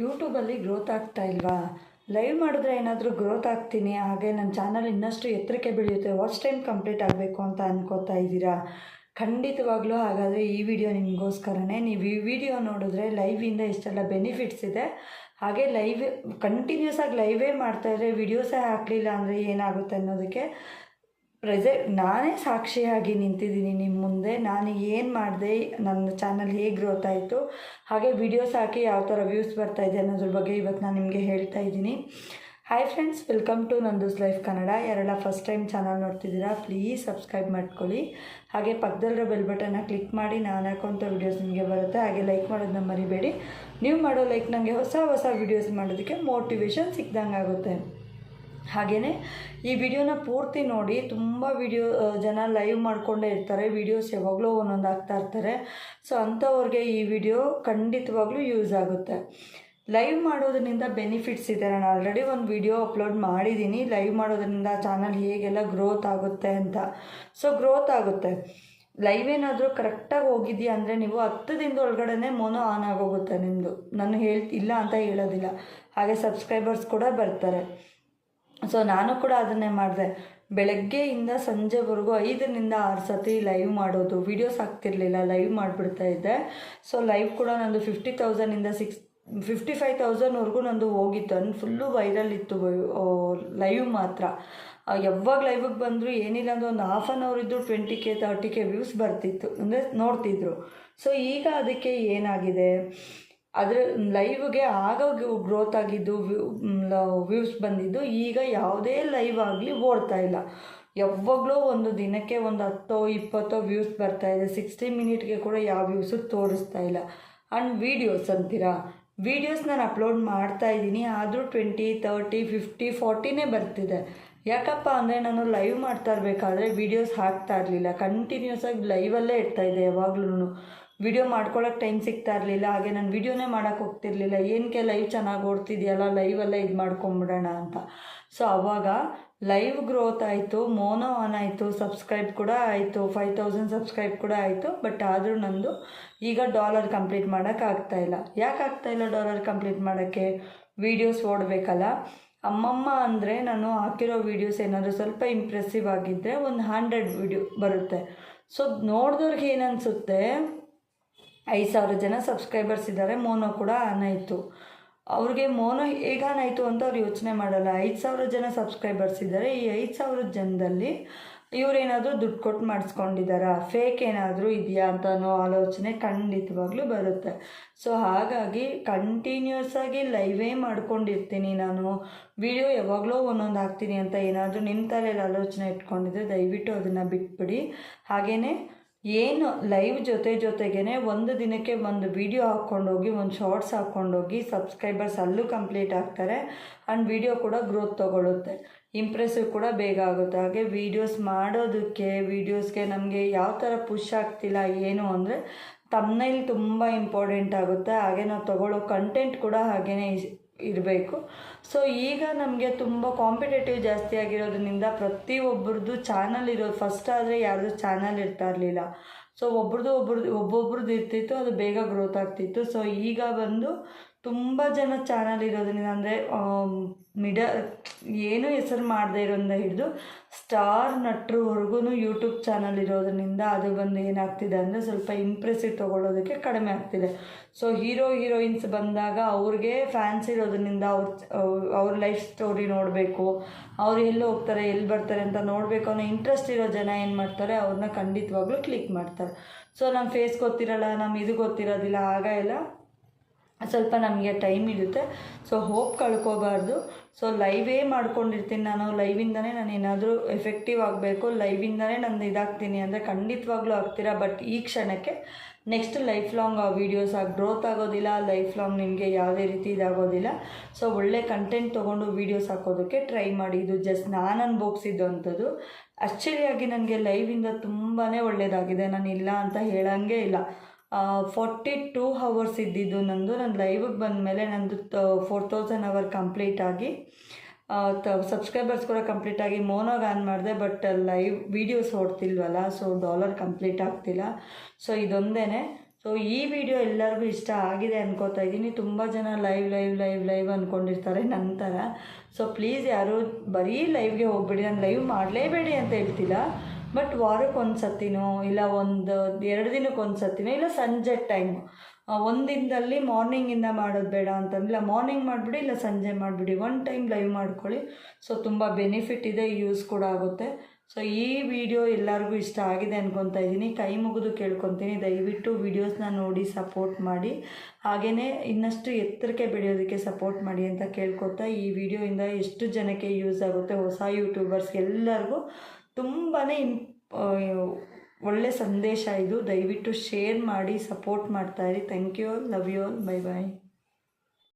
ಯೂಟ್ಯೂಬಲ್ಲಿ ಗ್ರೋತ್ ಆಗ್ತಾ ಇಲ್ವಾ? ಲೈವ್ ಮಾಡಿದ್ರೆ ಏನಾದರೂ ಗ್ರೋತ್ ಆಗ್ತೀನಿ, ಹಾಗೆ ನನ್ನ ಚಾನಲ್ ಇನ್ನಷ್ಟು ಎತ್ತರಕ್ಕೆ ಬೆಳೆಯುತ್ತೆ ವಾಚ್ ಟೈಮ್ ಕಂಪ್ಲೀಟ್ ಆಗಬೇಕು ಅಂತ ಅನ್ಕೋತಾ ಇದ್ದೀರಾ? ಖಂಡಿತವಾಗ್ಲೂ ಹಾಗಾದರೆ ಈ ವಿಡಿಯೋ ನಿಮಗೋಸ್ಕರನೇ. ನೀವು ಈ ವಿಡಿಯೋ ನೋಡಿದ್ರೆ ಲೈವಿಂದ ಇಷ್ಟೆಲ್ಲ ಬೆನಿಫಿಟ್ಸ್ ಇದೆ. ಹಾಗೆ ಲೈವ್ ಕಂಟಿನ್ಯೂಸ್ ಆಗಿ ಲೈವೇ ಮಾಡ್ತಾಯಿದ್ರೆ ವಿಡಿಯೋಸೇ ಹಾಕಲಿಲ್ಲ ಅಂದರೆ ಏನಾಗುತ್ತೆ ಅನ್ನೋದಕ್ಕೆ ಪ್ರೆಸೆಂಟ್ ನಾನೇ ಸಾಕ್ಷಿಯಾಗಿ ನಿಂತಿದ್ದೀನಿ ನಿಮ್ಮ ಮುಂದೆ. ನಾನು ಏನು ಮಾಡಿದೆ, ನನ್ನ ಚಾನಲ್ ಹೇಗೆ ಗ್ರೋತ್ ಆಯಿತು, ಹಾಗೆ ವಿಡಿಯೋಸ್ ಹಾಕಿ ಯಾವ ಥರ ವ್ಯೂಸ್ ಬರ್ತಾ ಇದೆ ಅನ್ನೋದ್ರ ಬಗ್ಗೆ ಇವತ್ತು ನಾನು ನಿಮಗೆ ಹೇಳ್ತಾ ಇದ್ದೀನಿ. Hi friends welcome to Nandu's life Kannada ಯಾರೆಲ್ಲ ಫಸ್ಟ್ ಟೈಮ್ ಚಾನಲ್ ನೋಡ್ತಿದ್ದೀರಾ ಪ್ಲೀಸ್ ಸಬ್ಸ್ಕ್ರೈಬ್ ಮಾಡ್ಕೊಳ್ಳಿ. ಹಾಗೆ ಪಕ್ಕದಲ್ಲಿರೋ ಬೆಲ್ ಬಟನ್ನ ಕ್ಲಿಕ್ ಮಾಡಿ, ನಾನು ಹಾಕೋಂಥ ವೀಡಿಯೋಸ್ ನಿಮಗೆ ಬರುತ್ತೆ. ಹಾಗೆ ಲೈಕ್ ಮಾಡೋದನ್ನ ಮರಿಬೇಡಿ. ನೀವು ಮಾಡೋ ಲೈಕ್ ನನಗೆ ಹೊಸ ಹೊಸ ವೀಡಿಯೋಸ್ ಮಾಡೋದಕ್ಕೆ ಮೋಟಿವೇಶನ್ ಸಿಕ್ದಂಗೆ ಆಗುತ್ತೆ ಹಾಗೆಯೇ ಈ ವಿಡಿಯೋನ ಪೂರ್ತಿ ನೋಡಿ, ತುಂಬ ವಿಡಿಯೋ ಜನ ಲೈವ್ ಮಾಡಿಕೊಂಡೇ ಇರ್ತಾರೆ ವಿಡಿಯೋಸ್ ಯಾವಾಗಲೂ ಒಂದೊಂದು ಆಗ್ತಾ ಇರ್ತಾರೆ. ಸೊ ಅಂಥವ್ರಿಗೆ ಈ ವಿಡಿಯೋ ಖಂಡಿತವಾಗ್ಲೂ ಯೂಸ್ ಆಗುತ್ತೆ. ಲೈವ್ ಮಾಡೋದ್ರಿಂದ ಬೆನಿಫಿಟ್ಸ್ ಇದೆ. ನಾನು ಆಲ್ರೆಡಿ ಒಂದು ವಿಡಿಯೋ ಅಪ್ಲೋಡ್ ಮಾಡಿದ್ದೀನಿ ಲೈವ್ ಮಾಡೋದ್ರಿಂದ ಚಾನಲ್ ಹೇಗೆಲ್ಲ ಗ್ರೋತ್ ಆಗುತ್ತೆ ಅಂತ. ಸೊ ಗ್ರೋತ್ ಆಗುತ್ತೆ. ಲೈವ್ ಏನಾದರೂ ಕರೆಕ್ಟಾಗಿ ಹೋಗಿದ್ಯಾ ಅಂದರೆ ನೀವು ಹತ್ತು ದಿನದ ಒಳಗಡೆ ಮೋನೋ ಆನ್ ಆಗೋಗುತ್ತೆ ನಿಮ್ಮದು ನಾನು ಹೇಳ್, ಇಲ್ಲ ಅಂತ ಹೇಳೋದಿಲ್ಲ. ಹಾಗೆ ಸಬ್ಸ್ಕ್ರೈಬರ್ಸ್ ಕೂಡ ಬರ್ತಾರೆ. ಸೊ ನಾನು ಕೂಡ ಅದನ್ನೇ ಮಾಡಿದೆ. ಬೆಳಗ್ಗೆಯಿಂದ ಸಂಜೆವರೆಗೂ ಐದರಿಂದ ಆರು ಸತಿ ಲೈವ್ ಮಾಡೋದು. ವೀಡಿಯೋಸ್ ಆಗ್ತಿರ್ಲಿಲ್ಲ ಲೈವ್ ಮಾಡಿಬಿಡ್ತಾ ಇದ್ದೆ. ಸೊ ಲೈವ್ ಕೂಡ ನಂದು ಫಿಫ್ಟಿ ತೌಸಂಡಿಂದ ಸಿಕ್ಸ್ ಫಿಫ್ಟಿ ಫೈವ್ ತೌಸಂಡ್ವರೆಗೂ ನಂದು ಹೋಗಿತ್ತು. ಅನ್ ಫುಲ್ಲು ವೈರಲ್ ಇತ್ತು ಲೈವ್ ಮಾತ್ರ. ಯಾವಾಗ ಲೈವಿಗೆ ಬಂದರೂ ಏನಿಲ್ಲ ಅಂದರೆ ಒಂದು ಹಾಫ್ ಆನ್ ಅವರ್ ಇದ್ದು twenty K thirty K views ಬರ್ತಿತ್ತು. ಅಂದರೆ ನೋಡ್ತಿದ್ರು. ಸೊ ಈಗ ಅದಕ್ಕೆ ಏನಾಗಿದೆ? ಅದರ ಲೈವ್ಗೆ ಆಗ ಗ್ರೋತ್ ಆಗಿದ್ದು ವ್ಯೂಸ್ ಬಂದಿದ್ದು, ಈಗ ಯಾವುದೇ ಲೈವ್ ಆಗಲಿ ಓಡ್ತಾ ಇಲ್ಲ. ಯಾವಾಗಲೂ ಒಂದು ದಿನಕ್ಕೆ ಒಂದು ಹತ್ತೋ, ಇಪ್ಪತ್ತೋ ವ್ಯೂಸ್ ಬರ್ತಾ ಇದೆ. ಸಿಕ್ಸ್ಟಿ ಮಿನಿಟ್ಗೆ ಕೂಡ ಯಾವ ವ್ಯೂಸು ತೋರಿಸ್ತಾ ಇಲ್ಲ. ಆ್ಯಂಡ್ ವೀಡಿಯೋಸ್ ಅಂತೀರಾ? ವೀಡಿಯೋಸ್ ನಾನು ಅಪ್ಲೋಡ್ ಮಾಡ್ತಾ ಇದ್ದೀನಿ. ಆದರೂ ಟ್ವೆಂಟಿ ತರ್ಟಿ ಫಿಫ್ಟಿ ಫಾರ್ಟಿನೇ ಬರ್ತಿದೆ. ಯಾಕಪ್ಪ ಅಂದರೆ ನಾನು ಲೈವ್ ಮಾಡ್ತಾ ಇರಬೇಕಾದ್ರೆ ವೀಡಿಯೋಸ್ ಹಾಕ್ತಾ ಇರಲಿಲ್ಲ. ಕಂಟಿನ್ಯೂಸ್ ಆಗಿ ಲೈವಲ್ಲೇ ಇಡ್ತಾ ಇದೆ ಯಾವಾಗ್ಲೂ ವಿಡಿಯೋ ಮಾಡ್ಕೊಳ್ಳೋಕೆ ಟೈಮ್ ಸಿಗ್ತಾ ಇರಲಿಲ್ಲ, ಹಾಗೆ ನಾನು ವಿಡಿಯೋನೇ ಮಾಡೋಕ್ಕೆ ಹೋಗ್ತಿರ್ಲಿಲ್ಲ. ಏನಕ್ಕೆ ಲೈವ್ ಚೆನ್ನಾಗಿ ಓಡ್ತಿದೆಯಲ್ಲ ಲೈವಲ್ಲೇ ಇದು ಮಾಡ್ಕೊಂಬಿಡೋಣ ಅಂತ. ಸೊ ಅವಾಗ ಲೈವ್ ಗ್ರೋತ್ ಆಯಿತು ಮೋನೋ ಆನ್ ಆಯಿತು ಸಬ್ಸ್ಕ್ರೈಬ್ ಕೂಡ ಆಯಿತು ಫೈವ್ ತೌಸಂಡ್ ಸಬ್ಸ್ಕ್ರೈಬ್ ಕೂಡ ಆಯಿತು ಬಟ್ ಆದರೂ ನಂದು ಈಗ ಡಾಲರ್ ಕಂಪ್ಲೀಟ್ ಮಾಡೋಕ್ಕೆ ಆಗ್ತಾಯಿಲ್ಲ ಯಾಕೆ ಆಗ್ತಾಯಿಲ್ಲ ಡಾಲರ್ ಕಂಪ್ಲೀಟ್ ಮಾಡೋಕ್ಕೆ? ವೀಡಿಯೋಸ್ ಓಡಬೇಕಲ್ಲ. ಅಮ್ಮಮ್ಮ ಅಂದರೆ ನಾನು ಹಾಕಿರೋ ವೀಡಿಯೋಸ್ ಏನಾದರೂ ಸ್ವಲ್ಪ ಇಂಪ್ರೆಸಿವ್ ಆಗಿದ್ದರೆ ಒಂದು ಹಂಡ್ರೆಡ್ ವಿಡಿಯೋ ಬರುತ್ತೆ. ಸೊ ನೋಡಿದವ್ರಿಗೆ ಏನನ್ಸುತ್ತೆ ಐದು ಸಾವಿರ ಜನ ಸಬ್ಸ್ಕ್ರೈಬರ್ಸ್ ಇದ್ದಾರೆ. ಮೋನೋ ಕೂಡ ಆನ್ ಆಯಿತು ಅವ್ರಿಗೆ ಮೋನೋ ಹೇಗೆ ಆನ್ ಆಯಿತು ಅಂತ ಅವ್ರು ಯೋಚನೆ ಮಾಡಲ್ಲ. ಐದು ಸಾವಿರ ಜನ ಸಬ್ಸ್ಕ್ರೈಬರ್ಸ್ ಇದ್ದಾರೆ. ಈ ಐದು ಸಾವಿರ ಜನದಲ್ಲಿ ಇವರೇನಾದರೂ ದುಡ್ಡು ಕೊಟ್ಟು ಮಾಡಿಸ್ಕೊಂಡಿದ್ದಾರಾ? ಫೇಕ್ ಏನಾದರೂ ಇದೆಯಾ ಅಂತ ಅನ್ನೋ ಆಲೋಚನೆ ಖಂಡಿತವಾಗ್ಲೂ ಬರುತ್ತೆ. ಸೊ ಹಾಗಾಗಿ ಕಂಟಿನ್ಯೂಸ್ ಆಗಿ ಲೈವೇ ಮಾಡ್ಕೊಂಡಿರ್ತೀನಿ ನಾನು. ವಿಡಿಯೋ ಯಾವಾಗಲೂ ಒಂದೊಂದು ಹಾಕ್ತೀನಿ ಅಂತ ಏನಾದರೂ ನಿಮ್ಮ ತಲೆಯಲ್ಲಿ ಆಲೋಚನೆ ಇಟ್ಕೊಂಡಿದ್ರೆ ದಯವಿಟ್ಟು ಅದನ್ನು ಬಿಟ್ಬಿಡಿ. ಹಾಗೆಯೇ ಏನು ಲೈವ್ ಜೊತೆ ಜೊತೆಗೇ ಒಂದು ದಿನಕ್ಕೆ ಒಂದು ವಿಡಿಯೋ ಹಾಕ್ಕೊಂಡೋಗಿ, ಒಂದು ಶಾರ್ಟ್ಸ್ ಹಾಕ್ಕೊಂಡೋಗಿ ಸಬ್ಸ್ಕ್ರೈಬರ್ಸ್ ಅಲ್ಲೂ ಕಂಪ್ಲೀಟ್ ಆಗ್ತಾರೆ. ಆ್ಯಂಡ್ ವಿಡಿಯೋ ಕೂಡ ಗ್ರೋತ್ ತೊಗೊಳುತ್ತೆ. ಇಂಪ್ರೆಸಿವ್ ಕೂಡ ಬೇಗ ಆಗುತ್ತೆ. ಹಾಗೆ ವೀಡಿಯೋಸ್ ಮಾಡೋದಕ್ಕೆ ವೀಡಿಯೋಸ್ಗೆ ನಮಗೆ ಯಾವ ಥರ ಪುಷ್ ಆಗ್ತಿಲ್ಲ, ಏನು ಅಂದರೆ ತಮ್ಮನೇಲಿ ತುಂಬ ಇಂಪಾರ್ಟೆಂಟ್ ಆಗುತ್ತೆ. ಹಾಗೆ ನಾವು ತಗೊಳ್ಳೋ ಕಂಟೆಂಟ್ ಕೂಡ ಹಾಗೇ ಇರಬೇಕು. ಸೊ ಈಗ ನಮಗೆ ತುಂಬ ಕಾಂಪಿಟೇಟಿವ್ ಜಾಸ್ತಿ ಆಗಿರೋದ್ರಿಂದ ಪ್ರತಿಯೊಬ್ಬರದ್ದು ಚಾನಲ್ ಇರೋದು ಫಸ್ಟ್ ಆದರೆ ಯಾರ್ದು ಚಾನಲ್ ಇರ್ತಾ ಇರಲಿಲ್ಲ. ಸೊ ಒಬ್ರದ್ದು ಒಬ್ರದ್ದು, ಒಬ್ಬೊಬ್ರದ್ದು ಇರ್ತಿತ್ತು, ಅದು ಬೇಗ ಗ್ರೋತ್ ಆಗ್ತಿತ್ತು. ಸೊ ಈಗ ಬಂದು ತುಂಬ ಜನ ಚಾನಲ್ ಇರೋದ್ರಿಂದ ಅಂದರೆ ಮಿಡ, ಏನೂ ಹೆಸರು ಮಾಡದೇ ಇರೋದ್ರಿಂದ ಹಿಡಿದು ಸ್ಟಾರ್ ನಟರುವರೆಗೂ ಯೂಟ್ಯೂಬ್ ಚಾನಲ್ ಇರೋದ್ರಿಂದ ಅದು ಬಂದು ಏನಾಗ್ತಿದೆ ಅಂದರೆ ಸ್ವಲ್ಪ ಇಂಪ್ರೆಸಿವ್ ತೊಗೊಳ್ಳೋದಕ್ಕೆ ಕಡಿಮೆ ಆಗ್ತಿದೆ. ಸೊ ಹೀರೋ ಹೀರೋಯಿನ್ಸ್ ಬಂದಾಗ ಅವ್ರಿಗೆ ಫ್ಯಾನ್ಸ್ ಇರೋದ್ರಿಂದ ಅವ್ರ ಅವ್ರ ಲೈಫ್ ಸ್ಟೋರಿ ನೋಡಬೇಕು, ಅವ್ರು ಎಲ್ಲಿ ಹೋಗ್ತಾರೆ, ಎಲ್ಲಿ ಬರ್ತಾರೆ ಅಂತ ನೋಡಬೇಕು ಅನ್ನೋ ಇಂಟ್ರೆಸ್ಟ್ ಇರೋ ಜನ ಏನು ಮಾಡ್ತಾರೆ ಅವ್ರನ್ನ ಖಂಡಿತವಾಗ್ಲೂ ಕ್ಲಿಕ್ ಮಾಡ್ತಾರೆ. ಸೊ ನಮ್ಮ ಫೇಸ್ ಗೊತ್ತಿರಲ್ಲ ನಮ್ಮ ಇದು ಗೊತ್ತಿರೋದಿಲ್ಲ, ಆಗ ಎಲ್ಲ ಸ್ವಲ್ಪ ನಮಗೆ ಟೈಮ್ ಇರುತ್ತೆ. ಸೊ ಹೋಪ್ ಕಳ್ಕೋಬಾರ್ದು. ಸೊ ಲೈವೇ ಮಾಡ್ಕೊಂಡಿರ್ತೀನಿ ನಾನು. ಲೈವಿಂದನೇ ನಾನು ಏನಾದರೂ ಎಫೆಕ್ಟಿವ್ ಆಗಬೇಕು. ಲೈವಿಂದನೇ ನಾನು ಇದಾಗ್ತೀನಿ ಅಂದರೆ ಖಂಡಿತವಾಗ್ಲೂ ಆಗ್ತೀರಾ. ಬಟ್ ಈ ಕ್ಷಣಕ್ಕೆ ನೆಕ್ಸ್ಟ್ ಲೈಫ್ ಲಾಂಗ್ ಆ ವೀಡಿಯೋಸ್ ಆಗಿ ಗ್ರೋತ್ ಆಗೋದಿಲ್ಲ. ಲೈಫ್ ಲಾಂಗ್ ನಿಮಗೆ ಯಾವುದೇ ರೀತಿ ಇದಾಗೋದಿಲ್ಲ. ಸೊ ಒಳ್ಳೆ ಕಂಟೆಂಟ್ ತೊಗೊಂಡು ವೀಡಿಯೋಸ್ ಹಾಕೋದಕ್ಕೆ ಟ್ರೈ ಮಾಡಿ. ಇದು ಜಸ್ಟ್ ನಾನು ಅನ್ಬೋಗ್ಸಿದ್ದು ಅಂಥದ್ದು. ಆ್ಯಕ್ಚುಲಿಯಾಗಿ ನನಗೆ ಲೈವಿಂದ ತುಂಬಾ ಒಳ್ಳೆಯದಾಗಿದೆ ನಾನು ಇಲ್ಲ ಅಂತ ಹೇಳೋಂಗೆ ಇಲ್ಲ. ಫಾರ್ಟಿ ಟೂ ಹವರ್ಸ್ ಇದ್ದಿದ್ದು ನಂದು. ನಾನು ಲೈವಿಗೆ ಬಂದಮೇಲೆ ನಂದು ಫೋರ್ ತೌಸಂಡ್ ಅವರ್ ಕಂಪ್ಲೀಟ್ ಆಗಿ ತ ಸಬ್ಸ್ಕ್ರೈಬರ್ಸ್ ಕೂಡ ಕಂಪ್ಲೀಟ್ ಆಗಿ ಮೋನೋಗೆ ಆನ್ ಮಾಡಿದೆ ಬಟ್ ಲೈವ್ ವೀಡಿಯೋಸ್ ಓಡ್ತಿಲ್ವಲ್ಲ ಸೊ ಡಾಲರ್ ಕಂಪ್ಲೀಟ್ ಆಗ್ತಿಲ್ಲ. ಸೊ ಇದೊಂದೇ ಸೊ ಈ ವಿಡಿಯೋ ಎಲ್ಲರಿಗೂ ಇಷ್ಟ ಆಗಿದೆ ಅನ್ಕೋತಾ ಇದ್ದೀನಿ. ತುಂಬ ಜನ ಲೈವ್ ಲೈವ್ ಲೈವ್ ಲೈವ್ ಅಂದ್ಕೊಂಡಿರ್ತಾರೆ ನಂತರ ಸೊ ಪ್ಲೀಸ್ ಯಾರು ಬರೀ ಲೈವ್ಗೆ ಹೋಗ್ಬೇಡಿ, ನಾನು ಲೈವ್ ಮಾಡಲೇಬೇಡಿ ಅಂತ ಹೇಳ್ತಿಲ್ಲ. ಬಟ್ ವಾರಕ್ಕೆ ಒಂದು ಸತಿನೋ ಇಲ್ಲ ಒಂದು, ಎರಡು ದಿನಕ್ಕೆ ಒಂದು ಸತಿನೋ ಇಲ್ಲ ಸಂಜೆ ಟೈಮು ಒಂದು ದಿನದಲ್ಲಿ ಮಾರ್ನಿಂಗಿಂದ ಮಾಡೋದು ಬೇಡ ಅಂತಂದಿಲ್ಲ ಮಾರ್ನಿಂಗ್ ಮಾಡಿಬಿಡಿ, ಇಲ್ಲ ಸಂಜೆ ಮಾಡಿಬಿಡಿ. ಒನ್ ಟೈಮ್ ಲೈವ್ ಮಾಡ್ಕೊಳ್ಳಿ. ಸೊ ತುಂಬ ಬೆನಿಫಿಟ್ ಇದೆ ಯೂಸ್ ಕೂಡ ಆಗುತ್ತೆ. ಸೊ ಈ ವಿಡಿಯೋ ಎಲ್ಲರಿಗೂ ಇಷ್ಟ ಆಗಿದೆ ಅನ್ಕೊತಾ ಇದ್ದೀನಿ. ಕೈ ಮುಗಿದು ಕೇಳ್ಕೊತೀನಿ. ದಯವಿಟ್ಟು ವಿಡಿಯೋಸ್ನ ನೋಡಿ ಸಪೋರ್ಟ್ ಮಾಡಿ. ಹಾಗೆಯೇ ಇನ್ನಷ್ಟು ಎತ್ತರಕ್ಕೆ ಬೆಳೆಯೋದಕ್ಕೆ ಸಪೋರ್ಟ್ ಮಾಡಿ ಅಂತ ಕೇಳ್ಕೊತಾ ಈ ವಿಡಿಯೋಯಿಂದ ಎಷ್ಟು ಜನಕ್ಕೆ ಯೂಸ್ ಆಗುತ್ತೆ, ಹೊಸ ಯೂಟ್ಯೂಬರ್ಸ್ ಎಲ್ಲರಿಗೂ ತುಂಬಾ ಒಳ್ಳೆ ಸಂದೇಶ ಇದು. ದಯವಿಟ್ಟು ಶೇರ್ ಮಾಡಿ support ಮಾಡ್ತಾಯಿರಿ thank you love you all bye bye